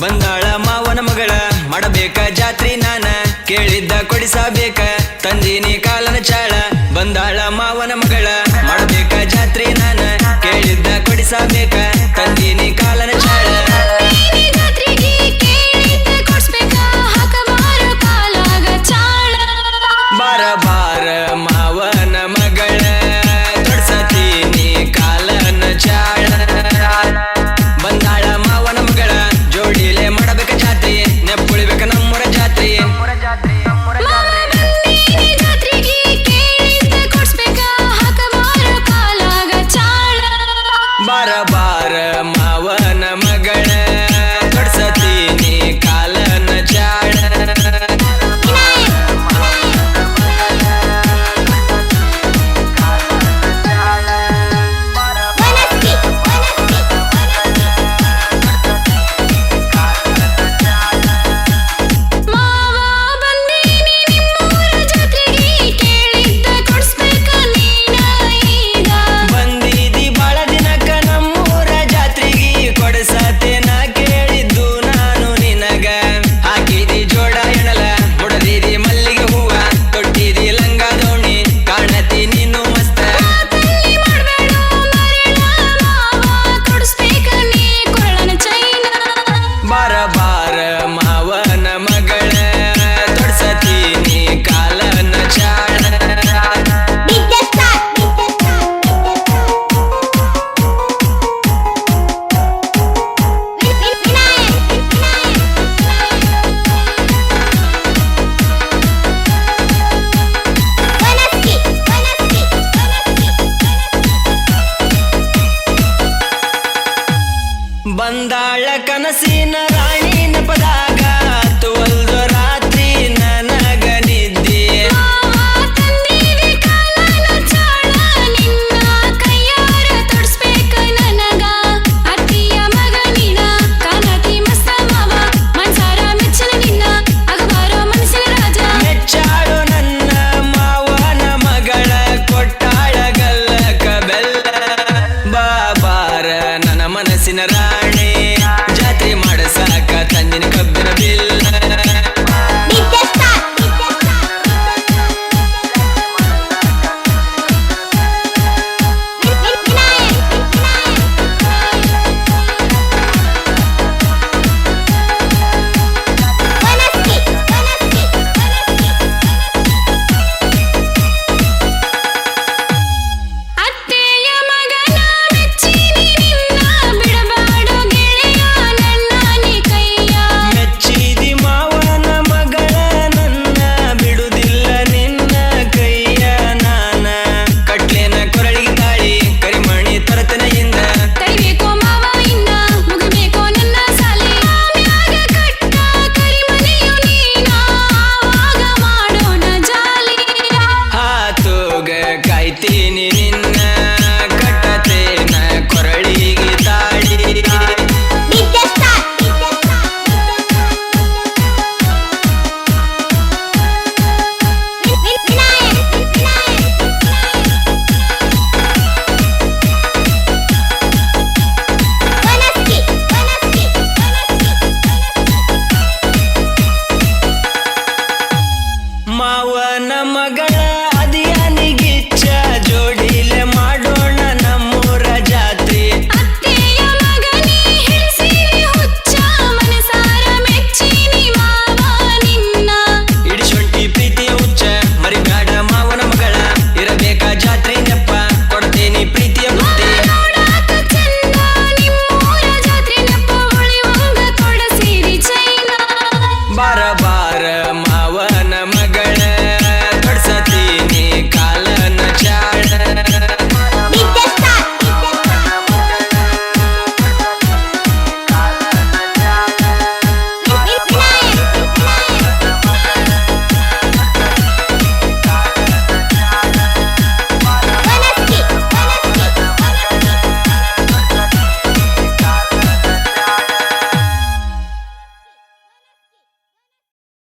ಬಂದಾಳ ಮಾವನ ಮಗಳ ಮಾಡಬೇಕ ಜಾತ್ರಿ ನಾನ? ಕೇಳಿದ್ದ ಕೊಡಿಸಬೇಕಾ ಬಂದಾಳ ಕನಸಿನ